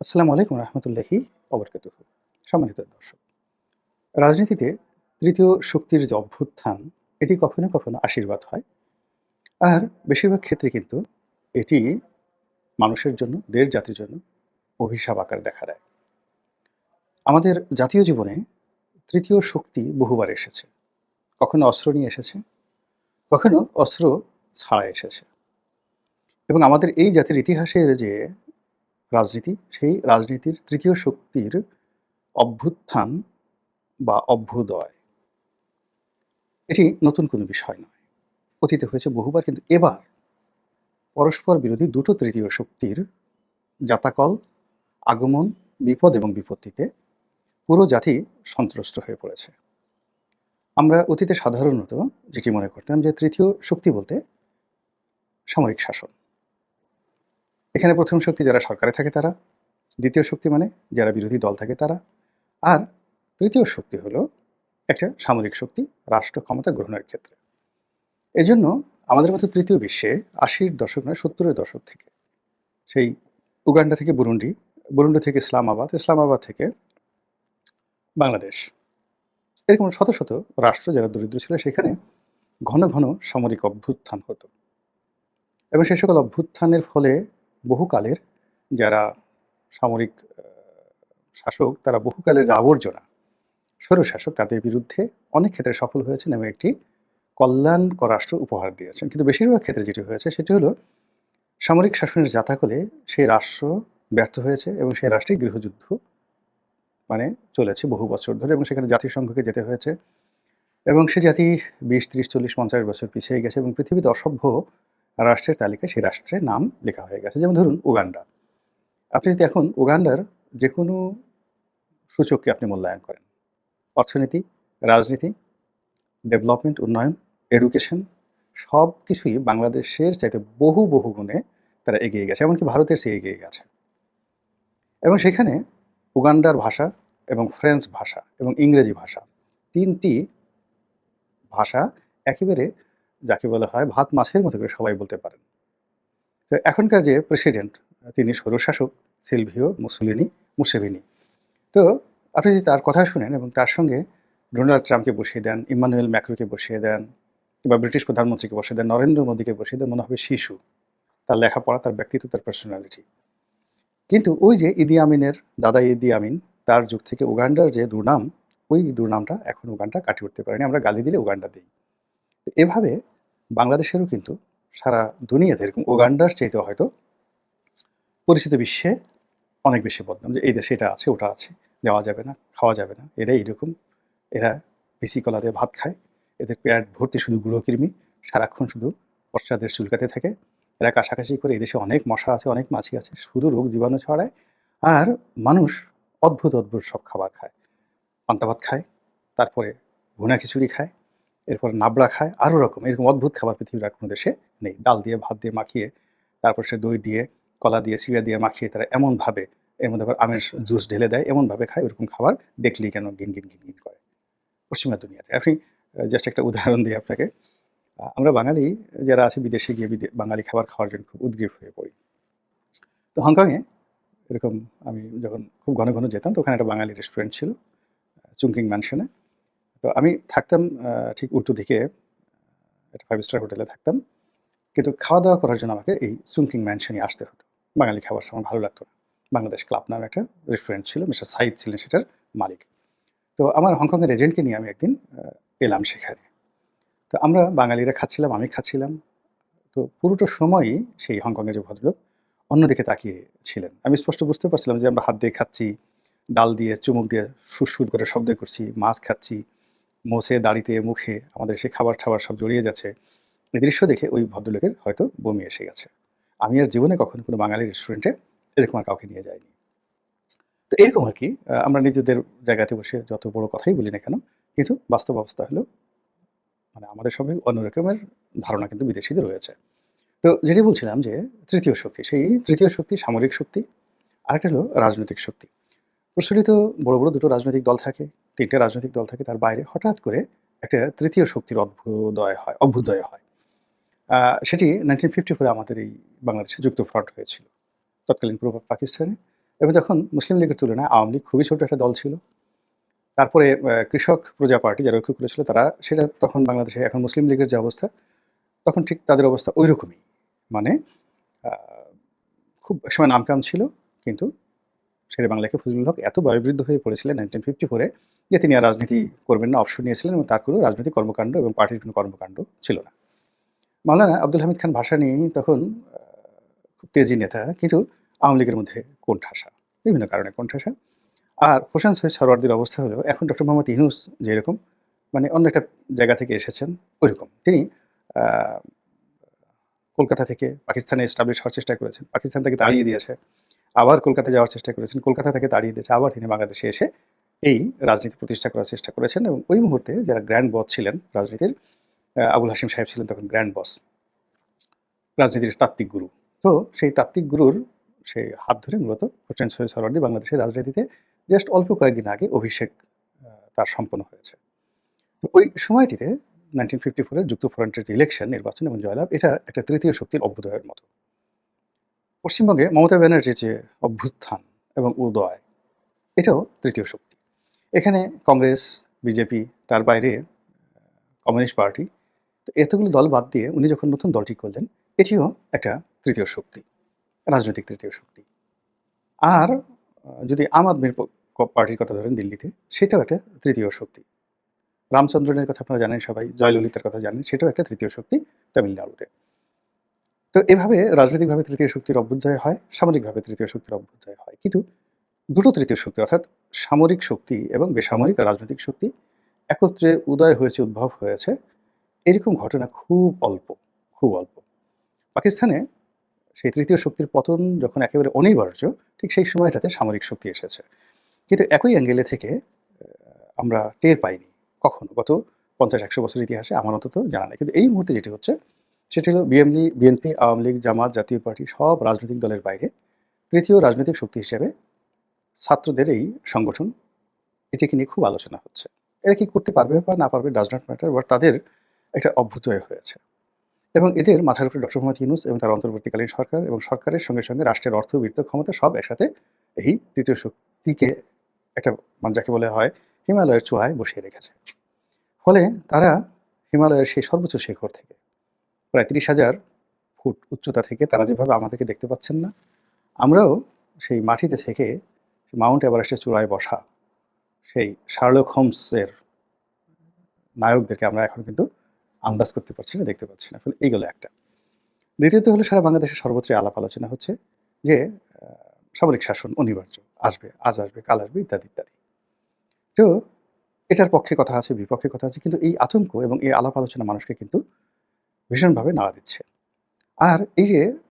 আসসালামু আলাইকুম রহমতুল্লাহি অবরকাত সম্মানিত দর্শক, রাজনীতিতে তৃতীয় শক্তির যে অভ্যুত্থান, এটি কখনো কখনো আশীর্বাদ হয়। আর বেশিরভাগ ক্ষেত্রে কিন্তু এটি মানুষের জন্য, দেশ জাতির জন্য অভিশাপ আকার দেখা দেয়। আমাদের জাতীয় জীবনে তৃতীয় শক্তি বহুবার এসেছে। কখনো অস্ত্র নিয়ে এসেছে, কখনো অস্ত্র ছাড়া এসেছে। এবং আমাদের এই জাতির ইতিহাসের যে রাজনীতি, সেই রাজনীতির তৃতীয় শক্তির অভ্যুত্থান বা অভ্যুদয়। এটি নতুন কোনো বিষয় নয়। অতীতে হয়েছে বহুবার, কিন্তু এবার পরস্পর বিরোধী দুটো তৃতীয় শক্তির জাতাকল, আগমন, বিপদ এবং বিপত্তিতে পুরো জাতি সন্ত্রস্ত হয়ে পড়েছে। আমরা অতীতে সাধারণত যেটি মনে করতাম যে তৃতীয় শক্তি বলতে সামরিক শাসন। এখানে প্রথম শক্তি যারা সরকারে থাকে তারা, দ্বিতীয় শক্তি মানে যারা বিরোধী দল থাকে তারা, আর তৃতীয় শক্তি হলো একটা সামরিক শক্তি, রাষ্ট্র ক্ষমতা গ্রহণের ক্ষেত্রে। এজন্য আমাদের মতো তৃতীয় বিশ্বে আশির দশক নয়, সত্তরের দশক থেকে, সেই উগান্ডা থেকে বুরুন্ডি বুরুন্ডি থেকে ইসলামাবাদ ইসলামাবাদ থেকে বাংলাদেশ এরকম শত শত রাষ্ট্র যারা দরিদ্র ছিল সেখানে ঘন ঘন সামরিক অভ্যুত্থান হতো। এবং সে সকল অভ্যুত্থানের ফলে বহুকালের যারা সামরিক শাসক, তারা বহুকালের আবর্জনা, স্বৈরশাসক, তাদের বিরুদ্ধে অনেক ক্ষেত্রে সফল হয়েছেন এবং একটি কল্যাণকর রাষ্ট্র উপহার দিয়েছেন। কিন্তু বেশিরভাগ ক্ষেত্রে যেটি হয়েছে, সেটি হলো সামরিক শাসনের জাতাকলে সেই রাষ্ট্র ব্যর্থ হয়েছে এবং সেই রাষ্ট্রে গৃহযুদ্ধ মানে চলেছে বহু বছর ধরে এবং সেখানে জাতিসংঘকে যেতে হয়েছে এবং সে জাতি বিশ, ত্রিশ, চল্লিশ, পঞ্চাশ বছর পিছিয়ে গেছে এবং পৃথিবীতে অসভ্য রাষ্ট্রের তালিকায় সেই রাষ্ট্রের নাম লেখা হয়ে গেছে। যেমন ধরুন উগান্ডা। আপনি যদি এখন উগান্ডার যে কোনো সূচককে আপনি মূল্যায়ন করেন, অর্থনীতি, রাজনীতি, ডেভেলপমেন্ট, উন্নয়ন, এডুকেশন সব কিছুই বাংলাদেশের চাইতে বহু বহু গুণে তারা এগিয়ে গেছে, এমনকি ভারতের চেয়ে এগিয়ে গেছে। এবং সেখানে উগান্ডার ভাষা এবং ফ্রেঞ্চ ভাষা এবং ইংরেজি ভাষা তিনটি ভাষা একেবারে যাকে বলা হয় ভাত মাছের মতো করে সবাই বলতে পারেন। তো এখনকার যে প্রেসিডেন্ট তিনি স্বৈরশাসক সিলভিও মুসুলিনি, মুসেভিনি। তো আপনি যদি তার কথা শুনেন এবং তার সঙ্গে ডোনাল্ড ট্রাম্পকে বসিয়ে দেন, ইমানুয়েল ম্যাক্রোকে বসিয়ে দেন, কিংবা ব্রিটিশ প্রধানমন্ত্রীকে বসিয়ে দেন, নরেন্দ্র মোদীকে বসিয়ে দেন, মনে হবে শিশু। তার লেখাপড়া, তার ব্যক্তিত্ব, তার পার্সোনালিটি কিন্তু ওই যে ইদি আমিনের, দাদা ইদি আমিন, তার যুগ থেকে উগান্ডার যে দুর্নাম, ওই দুর্নামটা এখন উগান্ডা কাটিয়ে উঠতে পারেনি। আমরা গালি দিলে উগান্ডা দিই। এভাবে বাংলাদেশেরও কিন্তু সারা দুনিয়াতে এরকম ওগান্ডার চাইতে হয়তো পরিচিত বিশ্বে অনেক বেশি বদনাম। যে এই দেশে এটা আছে, ওটা আছে যাওয়া যাবে না, খাওয়া যাবে না। এরা এইরকম, এরা বিসি কলা দিয়ে ভাত খায়, এদের পেট ভর্তি শুধু গুঁড়ো কৃমি, সারাক্ষণ শুধু পশ্চাদের চুলকাতে থাকে। এরা কাছাকাছি করে এদেশে অনেক মশা আছে, অনেক মাছি আছে, শুধু রোগ জীবাণু ছড়ায়। আর মানুষ অদ্ভুত অদ্ভুত সব খাবার খায়। পান্তা ভাত খায়, তারপরে ভুনা খিচুড়ি খায় এরপর নাবড়া খায়, আরও রকম। এরকম অদ্ভুত খাবার পৃথিবীর আর কোনো দেশে নেই। ডাল দিয়ে, ভাত দিয়ে মাখিয়ে, তারপর সে দই দিয়ে, কলা দিয়ে, চিড়া দিয়ে মাখিয়ে তারা এমনভাবে, এর মধ্যে আবার আমের জুস ঢেলে দেয়, এমনভাবে খায়, ওরকম খাবার দেখলেই কেন গিন গিন গিন গিন করে। পশ্চিমা দুনিয়াতে। আপনি জাস্ট একটা উদাহরণ দিই আপনাকে। আমরা বাঙালি, যারা আছে বিদেশে গিয়ে বাঙালি খাবার খাওয়ার জন্য খুব উদ্গ্রীব হয়ে পড়ি। তো হংকংয়ে এরকম আমি যখন খুব ঘন ঘন যেতাম তো ওখানে একটা বাঙালি রেস্টুরেন্ট ছিল চুংকিং ম্যানশনে তো আমি থাকতাম ঠিক উল্টো দিকে একটা ফাইভ স্টার হোটেলে থাকতাম। কিন্তু খাওয়া দাওয়া করার জন্য আমাকে এই চুংকিং ম্যানশনে আসতে হতো। বাঙালি খাবার আমার ভালো লাগতো না। বাংলাদেশ ক্লাব নামে একটা রেস্টুরেন্ট ছিল, মিস্টার সাইদ ছিলেন সেটার মালিক। তো আমার হংকংয়ের এজেন্টকে নিয়ে আমি একদিন এলাম সেখানে। তো আমরা বাঙালিরা খাচ্ছিলাম, আমি খাচ্ছিলাম। তো পুরোটা সময়ই সেই হংকংয়ের যে ভদ্রলোক অন্যদিকে তাকিয়ে ছিলেন। আমি স্পষ্ট বুঝতে পারছিলাম যে আমরা হাত দিয়ে খাচ্ছি, ডাল দিয়ে, চুমুক দিয়ে সুরসুর করে শব্দ করছি, মাছ খাচ্ছি। মোছে, দাড়িতে, মুখে আমাদের সেই খাবার খাবার সব জড়িয়ে যাচ্ছে। এই দৃশ্য দেখে ওই ভদ্রলোকের হয়তো বমি এসে গেছে। আমি আর জীবনে কখনো কোনো বাঙালি রেস্টুরেন্টে এরকম আর কাউকে নিয়ে যাইনি। তো এরকম আর কি আমরা নিজেদের জায়গাতে বসে যত বড় কথাই বলি না কেন, কিন্তু বাস্তব অবস্থা হলো মানে আমাদের সঙ্গে অন্য রকমের ধারণা কিন্তু বিদেশিদের রয়েছে। তো যেটি বলছিলাম যে, তৃতীয় শক্তি, সেই তৃতীয় শক্তি সামরিক শক্তি, আরেকটা হলো রাজনৈতিক শক্তি। প্রচলিত বড় বড় দুটো রাজনৈতিক দল থাকে তিনটে রাজনৈতিক দল থাকে, তার বাইরে হঠাৎ করে একটা তৃতীয় শক্তির অভ্যুদয় হয় অভ্যুদয় হয়। সেটি নাইনটিন ফিফটি ফোরে আমাদের এই বাংলাদেশে যুক্ত ফ্রন্ট হয়েছিল। তৎকালীন পূর্ব পাকিস্তানে। এবং যখন মুসলিম লীগের তুলনায় আওয়ামী লীগ খুবই ছোট একটা দল ছিল, তারপরে কৃষক প্রজা পার্টি যারা ঐক্য করেছিল, তারা সেটা তখন বাংলাদেশে, এখন মুসলিম লীগের যে অবস্থা, তখন ঠিক তাদের অবস্থা ওই রকমই মানে খুব একসময় নামকাম ছিল, কিন্তু শেরে বাংলাকে ফজলুল হক এত বয়োবৃদ্ধ হয়ে পড়েছিলেন নাইনটিন ফিফটি ফোরে যে তিনি আর রাজনীতি করবেন না অবসর নিয়েছিলেন এবং তার কোনো রাজনৈতিক কর্মকাণ্ড এবং পার্টির কোনো কর্মকাণ্ড ছিল না। মাওলানা আব্দুল হামিদ খান ভাষা নিয়ে তখন খুব তেজি নেতা কিন্তু আওয়ামী লীগের মধ্যে কোণঠাসা বিভিন্ন কারণে কোণঠাসা। আর হোসেন সৈয়দ সরওয়ার্দির অবস্থা হলো এখন ডক্টর মোহাম্মদ ইউনুস যেরকম মানে অন্য একটা জায়গা থেকে এসেছেন ওইরকম। তিনি কলকাতা থেকে পাকিস্তানে এস্টাবলিশ হওয়ার চেষ্টা করেছেন পাকিস্তান থেকে দাঁড়িয়ে দিয়েছে। আবার কলকাতা যাওয়ার চেষ্টা করেছেন, কলকাতা থেকে তাড়িয়ে দিয়েছে, আবার তিনি বাংলাদেশে এসে এই রাজনীতি প্রতিষ্ঠা করার চেষ্টা করেছেন এবং ওই মুহূর্তে যারা গ্র্যান্ড বস ছিলেন রাজনীতির আবুল হাসিম সাহেব ছিলেন তখন গ্র্যান্ড বস, রাজনীতির তাত্ত্বিক গুরু। তো সেই তাত্ত্বিক গুরুর সেই হাত ধরে মূলত হোসেন সৈয়দ সরওয়ার্দী বাংলাদেশের রাজনীতিতে জাস্ট অল্প কয়েকদিন আগে অভিষেক তার সম্পন্ন হয়েছে। ওই সময়টিতে নাইনটিন ফিফটি ফোরের যুক্ত ফ্রন্টের যে ইলেকশন নির্বাচন এবং জয়লাভ, এটা একটা তৃতীয় শক্তির অভ্যুদয়ের মতো। পশ্চিমবঙ্গে মমতা ব্যানার্জির যে অভ্যুত্থান এবং উদয়, এটাও তৃতীয় শক্তি। এখানে কংগ্রেস, বিজেপি, তার বাইরে কমিউনিস্ট পার্টি, তো এতগুলো দল বাদ দিয়ে উনি যখন নতুন দলটি করলেন, এটিও একটা তৃতীয় শক্তি, রাজনৈতিক তৃতীয় শক্তি। আর যদি আম আদমির পার্টির কথা ধরেন দিল্লিতে, সেটাও একটা তৃতীয় শক্তি। রামচন্দ্রনের কথা আপনারা জানেন সবাই, জয়ললিতার কথা জানেন, সেটাও একটা তৃতীয় শক্তি তামিলনাড়ুতে। তো এভাবে রাজনৈতিকভাবে তৃতীয় শক্তির অভ্যুদয় হয়, সামরিকভাবে তৃতীয় শক্তির অভ্যুদয় হয়। কিন্তু দুটো তৃতীয় শক্তি, অর্থাৎ সামরিক শক্তি এবং বেসামরিক রাজনৈতিক শক্তি একত্রে উদয় হয়েছে, উদ্ভব হয়েছে। এরকম ঘটনা খুব অল্প খুব অল্প। পাকিস্তানে সেই তৃতীয় শক্তির পতন যখন একেবারে অনিবার্য, ঠিক সেই সময়টাতে সামরিক শক্তি এসেছে। কিন্তু একই অ্যাঙ্গেলে থেকে আমরা টের পাইনি কখনো। গত পঞ্চাশ, একশো বছর ইতিহাসে আমার অন্তত জানা নেই। কিন্তু এই মুহূর্তে যেটি হচ্ছে সেটি হলো বিএমলি বিএনপি, আওয়ামী লীগ, জামাত, জাতীয় পার্টি, সব রাজনৈতিক দলের বাইরে। তৃতীয় রাজনৈতিক শক্তি হিসেবে ছাত্রদের এই সংগঠন, এটিকে নিয়ে খুব আলোচনা হচ্ছে। এরা কি করতে পারবে বা না পারবে ডাজ নট ম্যাটার বাট তাদের একটা অভ্যুদয় হয়েছে। এবং এদের মাথার উপরে ডক্টর মোহাম্মদ ইউনুস এবং তার অন্তর্বর্তীকালীন সরকার এবং সরকারের সঙ্গে সঙ্গে রাষ্ট্রের অর্থ, বৃত্ত ক্ষমতা সব একসাথে এই তৃতীয় শক্তিকে একটা মানে যাকে বলে হয়, হিমালয়ের চূড়ায় বসিয়ে রেখেছে। ফলে তারা হিমালয়ের সেই সর্বোচ্চ শিখর থেকে প্রায় তিরিশ হাজার ফুট উচ্চতা থেকে তারা যেভাবে আমাদেরকে দেখতে পাচ্ছেন না, আমরাও সেই মাটিতে থেকে মাউন্ট এভারেস্টের চূড়ায় বসা সেই শার্লক হোমসের নায়কদেরকে আমরা এখন কিন্তু আন্দাজ করতে পারছি না, দেখতে পাচ্ছি না। ফলে এইগুলো একটা। দ্বিতীয়ত হলো সারা বাংলাদেশের সর্বত্রই আলাপ আলোচনা হচ্ছে যে সামরিক শাসন অনিবার্য, আসবে, আজ আসবে, কাল আসবে, ইত্যাদি ইত্যাদি। তো এটার পক্ষে কথা আছে, বিপক্ষে কথা আছে, কিন্তু এই আতঙ্ক এবং এই আলাপ আলোচনা মানুষকে কিন্তু ভীষণভাবে নাড়া দিচ্ছে। আর এই যে